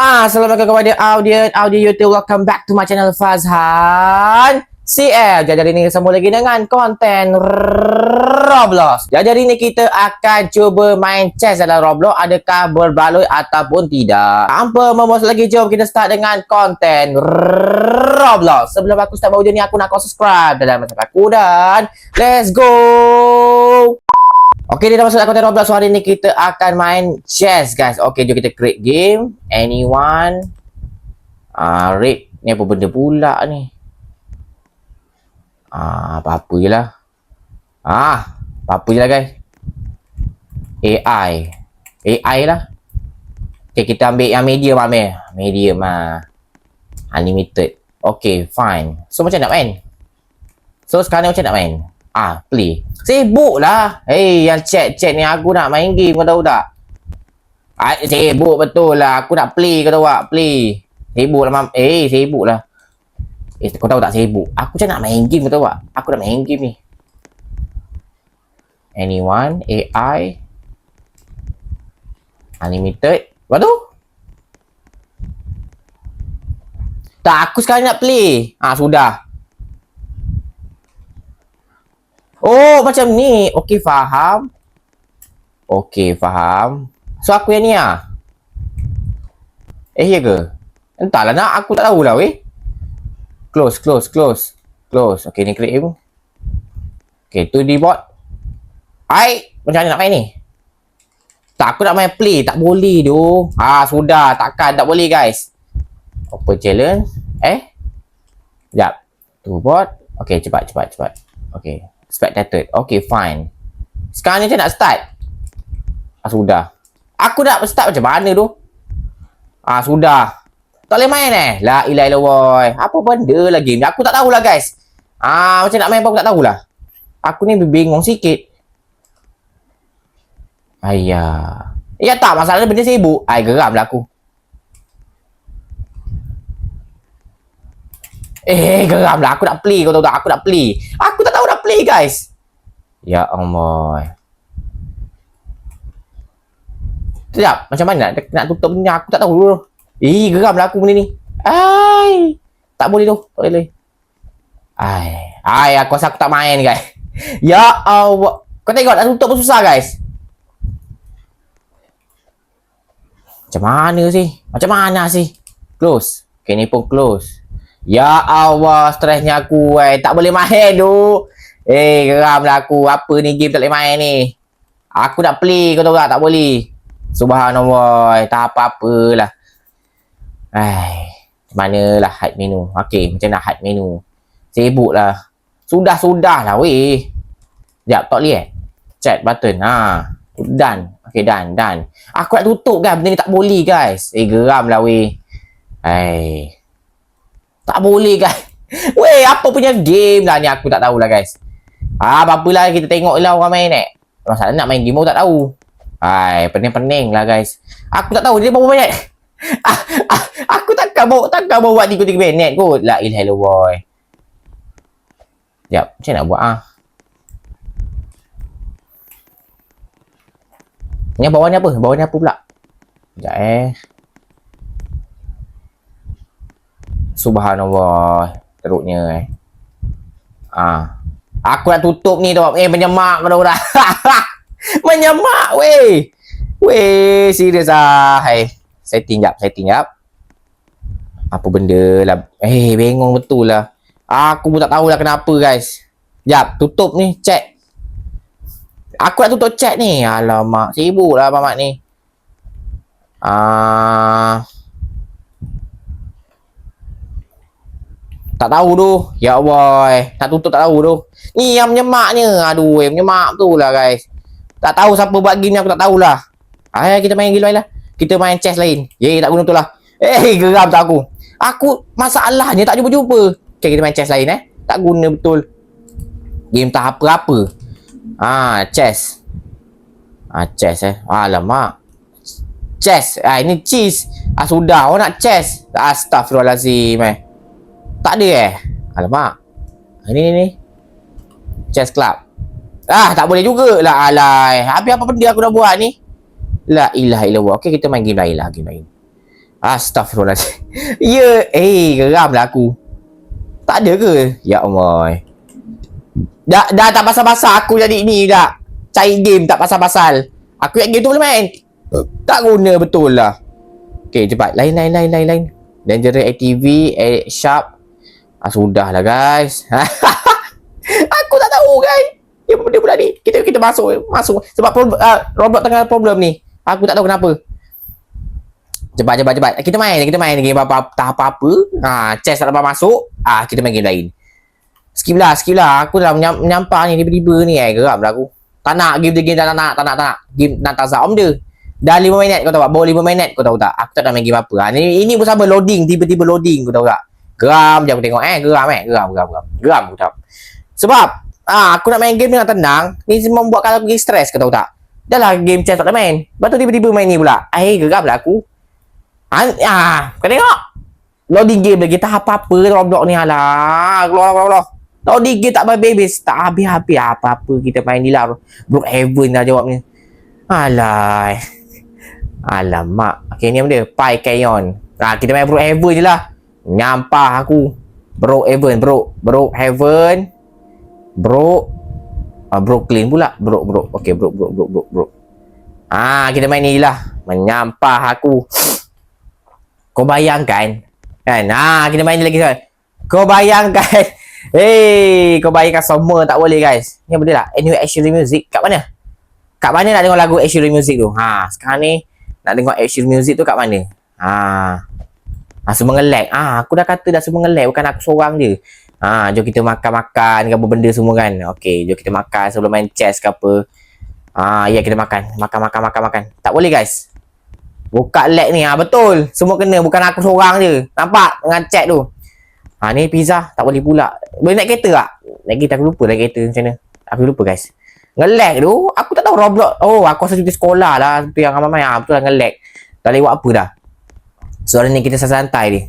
Ah, Assalamualaikum kepada audience audio YouTube. Welcome back to my channel Fazhan CL. Jadi hari ni sambung lagi dengan konten Roblox. Jadi hari ni kita akan cuba main chess dalam Roblox. Adakah berbaloi ataupun tidak? Tanpa memuas lagi, jom kita start dengan konten Roblox. Sebelum aku start video ni, aku nak kau subscribe dalam masa aku dan let's go! Dia dah masuk dalam konten Roblox. So, hari ni kita akan main chess, guys. Okay, jom kita create game. Anyone. Ah, uh, rate. Ni apa benda pula ni? Ah, apa-apa je lah. Ah, apa-apa je lah, guys. AI. AI lah. Okay, kita ambil yang medium, Amir. Medium, ah. Unlimited. Okay, fine. So, macam nak main? So, sekarang ni macam nak main? Ah, play. Sibuk lah. Hey, yang chat-chat ni aku nak main game kau tahu tak? Ah, sibuk betul lah. Aku nak play kau tahu tak? Play. Sibuk lah, mam. Eh, sibuk lah. Eh, kau tahu tak sibuk? Aku macam nak main game kau tahu tak? Aku nak main game ni. Anyone? AI? Unlimited? Apa tu? Tak, aku sekarang nak play. Ah, sudah. Oh, macam ni. Okey, faham. Okey, faham. So, aku yang ni lah. Eh, ya ke? Entahlah nak. Aku tak tahulah, weh. Close, close, close. Close. Okey, ni create pun. Okey, tu di bot. Hai, macam mana nak main ni? Tak, aku nak main play. Tak boleh tu. Ah, sudah. Takkan. Tak boleh, guys. Open challenge. Eh? Sekejap. Tu bot. Okey, cepat, cepat, cepat. Okey spectated. Okay, fine. Sekarang ni macam nak start? Ah, sudah. Aku nak start macam mana tu? Ah, sudah. Tak boleh main eh? La ilah ilah boy. Apa benda lah game ni? Aku tak tahulah guys. Ah, macam nak main pun aku tak tahulah. Aku ni bingung sikit. Ayah. Ya tak, masalahnya benda sibuk. Ay, geram lah aku. Eh, geram lah. Aku nak play kau tahu tak? Aku nak play. Aku tak play guys. Ya Allah. Sekejap. Macam mana nak, nak tutup benda? Aku tak tahu dulu. Eh, geram lah aku benda ni. Ai. Tak boleh tu. Tak boleh. Ai. Ai, aku rasa aku tak main guys. Ya Allah. Kau tengok nak tutup pun susah guys. Macam mana sih? Macam mana sih? Close. Okay, ni pun close. Ya Allah, stresnya aku eh. Tak boleh main tu. Eh, geram lah aku. Apa ni game tak boleh main ni? Aku nak play kau tahu tak? Tak boleh. Subhanallah. Tak apa-apalah. Eh, macam lah hide menu? Okay, macam nak hide menu? Sibuk lah. Sudah-sudah lah weh. Sekejap, tak boleh eh? Chat button. Ha. Done. Okay, done, done. Aku nak tutup kan. Benda ni tak boleh guys. Eh, geram lah weh. Eh. Tak boleh guys. Weh, apa punya game lah ni aku tak tahulah guys. Ah, apa-apalah kita tengok lah orang main eh. Masalah nak main game tak tahu. Hai, pening-pening lah guys. Aku tak tahu dia berapa minit. ah, ah, aku takkan bawa takkan bawa buat 3 3 minit kot. La ilaha illallah boy. Jap, macam nak buat ah? Ni bawah ni apa? Ni apa pula? Sekejap eh. Subhanallah. Teruknya eh. Ah. Aku nak tutup ni tu. Eh menyemak kau dah. menyemak weh. Weh, serius ah. Hai. Setting jap, setting jap. Apa benda lah. Eh, bengong betul lah. Aku pun tak tahulah kenapa guys. Jap, tutup ni, chat. Aku nak tutup chat ni. Alamak, sibuk lah Mamat ni. Ah. Uh, Tak tahu tu. Ya. Eh. Tak tutup tak tahu tu. Ni yang menyemaknya. Aduh, yang menyemak tu lah guys. Tak tahu siapa buat game ni aku tak tahulah. Ayo kita main game lain lah. Kita main chess lain. Ye, tak guna tu lah. Eh, geram tak aku. Aku masalahnya tak jumpa-jumpa. Okay, kita main chess lain eh. Tak guna betul. Game tak apa-apa. Ah, chess. Ah, chess eh. Alamak. Chess. Ah, ini cheese. Ah, sudah. Oh, nak chess. Astaghfirullahaladzim eh. Tak ada eh? Alamak. Ini ni ni. Chess Club. Ah, tak boleh juga lah alai. Habis apa benda aku dah buat ni? La ilaha illallah. Okey, kita main game lain lah, game lain. Astaghfirullahaladzim. Ya, eh, geram lah aku. Tak ada ke? Ya Allah. Dah, dah tak pasal-pasal aku jadi ni dah. Cari game tak pasal-pasal. Aku ingat game tu boleh main. Tak guna betul lah. Okay, cepat. Lain, lain, lain, lain, lain. Dangerous ATV, eh, Sharp. Ah, sudahlah guys. aku tak tahu guys. Dia benda pula ni. Kita kita masuk masuk sebab pro, uh, robot tengah problem ni. Aku tak tahu kenapa. Cepat cepat cepat. Kita main kita main game apa tak apa-apa. Ha, chest tak dapat masuk. Ah, kita main game lain. Skip lah, skip lah. Aku dah menyam, ni tiba-tiba ni eh. Geram lah aku. Tak nak game the game tak nak, tak nak, tak nak. Game nak tak om dia. Dah 5 minit kau tahu tak? Bawa 5 minit kau tahu tak? Aku tak nak main game apa. Ha, ni, ini pun sama loading. Tiba-tiba loading kau tahu tak? Geram aku tengok eh. Geram eh. Geram, geram, geram. Geram tahu. Sebab ah, aku nak main game dengan tenang. Ni membuatkan aku stres kau tahu tak? Dah lah game chess tak nak main. Lepas tu tiba-tiba main ni pula. Eh, geram lah aku. Ah, ah, kau tengok. Loading game lagi tak apa-apa Roblox ni alah. Keluar keluar keluar. Loading game tak habis-habis. Tak habis-habis apa-apa kita main ni lah. Brook Heaven dah jawab ni. Alah. Alamak. Okay ni apa dia? Pi Canyon. Ah, kita main Brook Heaven je lah. Nyampah aku. Brook Heaven, bro. Brook Heaven. Brook. Ah, Brooklyn pula. Brook, Brook. Okay, Brook, Brook, Brook, Brook, Brook. Ah, kita main ni lah. Menyampah aku. Kau bayangkan Kan ha, Kita main ni lagi kan Kau bayangkan Hei Kau bayangkan semua tak boleh guys Ni apa dia lah Anyway Actually Music Kat mana Kat mana nak tengok lagu Actually Music tu Ha Sekarang ni Nak tengok Actually Music tu kat mana Ha Ha semua nge-lag Ha aku dah kata dah semua nge-lag Bukan aku seorang je Ha jom kita makan-makan Ke apa benda semua kan Okay jom kita makan Sebelum main chess ke apa Ha ya kita makan Makan-makan-makan-makan Tak boleh guys Buka lag ni ha betul. Semua kena bukan aku seorang je. Nampak dengan chat tu. Ha ni pizza tak boleh pula. Boleh naik kereta tak? Naik kereta aku lupa naik kereta macam mana. Aku lupa guys. Nge-lag tu aku tak tahu Roblox. Oh aku rasa cuti sekolah lah tu yang ramai ha betul lah nge-lag. Dah lewat apa dah. So ni kita santai ni.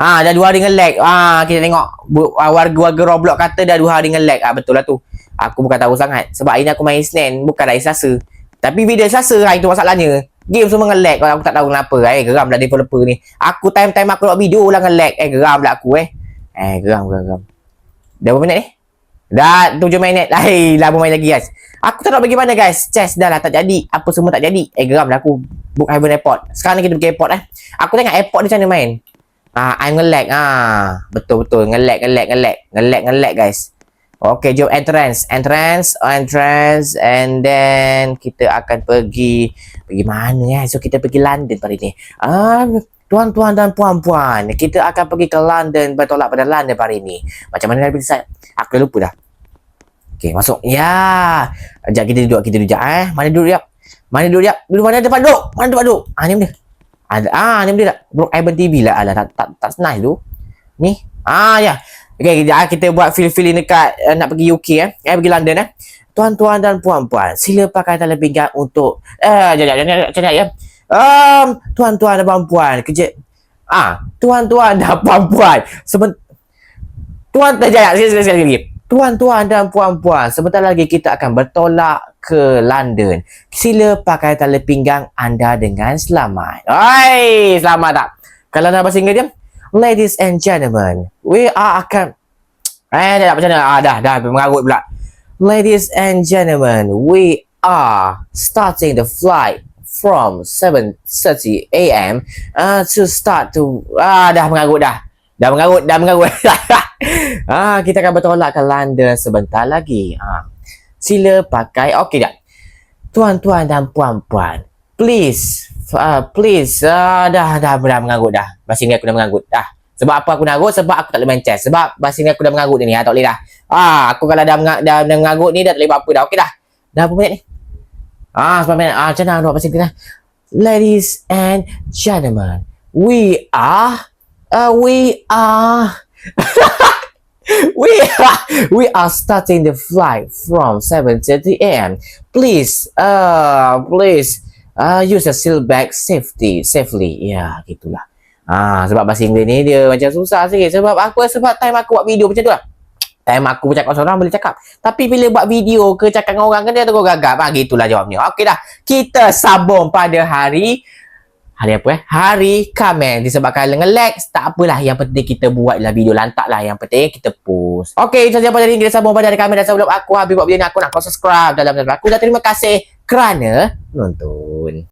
Ha dah dua hari nge-lag. Ha kita tengok warga-warga Roblox kata dah dua hari nge-lag. Ha betul lah tu. Aku bukan tahu sangat sebab ini aku main Senin bukan hari Selasa. Tapi video Selasa hari tu masalahnya. Game semua nge-lag aku tak tahu kenapa. Eh, geram dah developer ni. Aku time-time aku buat video lah nge-lag. Eh, geram lah aku eh. Eh, geram, geram. Dah berapa minit ni? Dah 7 minit. Hai, lah bermain lagi guys. Aku tak tahu bagaimana guys. Chess dah lah tak jadi. Apa semua tak jadi. Eh, geram lah aku. Book Heaven Airport. Sekarang ni kita pergi airport eh. Aku tengok airport ni macam mana main. Ah, I'm nge-lag. Ah, betul-betul. Nge-lag, nge-lag, nge-lag. Nge-lag, nge-lag guys. Okay, jom entrance. Entrance, entrance. And then kita akan pergi. Pergi mana ya? So, kita pergi London pada ni. Um, tuan-tuan dan puan-puan. Kita akan pergi ke London. Bertolak pada London pada ini. Macam mana Nabi Sad? Aku dah lupa dah. Okay, masuk. Ya. Sekejap kita duduk. Kita duduk. Eh, mana duduk ya? Mana duduk ya? Duduk mana tempat duduk? Mana tempat duduk? Ah, ni dia. Ada, ah, ni dia tak? Brook Ivan TV lah. Alah, tak, tak, tak, nice tu. Ni. Ah, ya. Okay, kita, kita buat feel-feeling dekat uh, nak pergi UK eh. Eh, pergi London eh. Tuan-tuan dan puan-puan, sila pakai tali pinggang untuk... Eh, jangan, jangan, jangan, ya. Um, tuan-tuan dan puan-puan, kerja... Ah, tuan-tuan dan puan-puan. Tuan, jangan, sekali, sekali, sekali. Tuan-tuan dan puan-puan, sebentar lagi kita akan bertolak ke London. Sila pakai tali pinggang anda dengan selamat. Hai, selamat tak? Kalau nak bahasa dia, Ladies and gentlemen, we are akan Eh, dah macam mana? Ah, dah, dah mengarut pula. Ladies and gentlemen, we are starting the flight from 7:30 a.m. Uh, to start to ah dah mengarut dah. Dah mengarut, dah mengarut. ah, kita akan bertolak ke London sebentar lagi. Ah. Sila pakai okey dah. Tuan-tuan dan puan-puan, please uh, please uh, dah dah dah mengarut dah bahasa ni aku dah mengarut dah sebab apa aku mengarut sebab aku tak boleh main chess sebab bahasa ni aku dah mengarut ni ha, tak boleh dah ah aku kalau dah mengarut, dah, dah mengarut ni dah tak boleh buat apa dah okey dah dah berapa minit ni ah minit ah macam mana nak bahasa ni ladies and gentlemen we are uh, we are we are we are starting the flight from 7:30 a.m. Please, uh, please uh, use a seal bag safety safely. Ya gitulah. Ah sebab bahasa Inggeris ni dia macam susah sikit. Sebab aku sebab time aku buat video macam tu lah time aku bercakap seorang boleh cakap tapi bila buat video ke cakap dengan orang kan dia terus gagap ah gitulah jawabnya okey dah kita sambung pada hari Hari apa eh? Hari Khamis. Disebabkan dengan Lex. Tak apalah. Yang penting kita buatlah video lantak lah. Yang penting kita post. Okay, so siapa jadi kita sambung pada hari Khamis. Dan sebelum aku habis buat video ni, aku nak kau subscribe dalam channel aku. Dan terima kasih kerana nonton.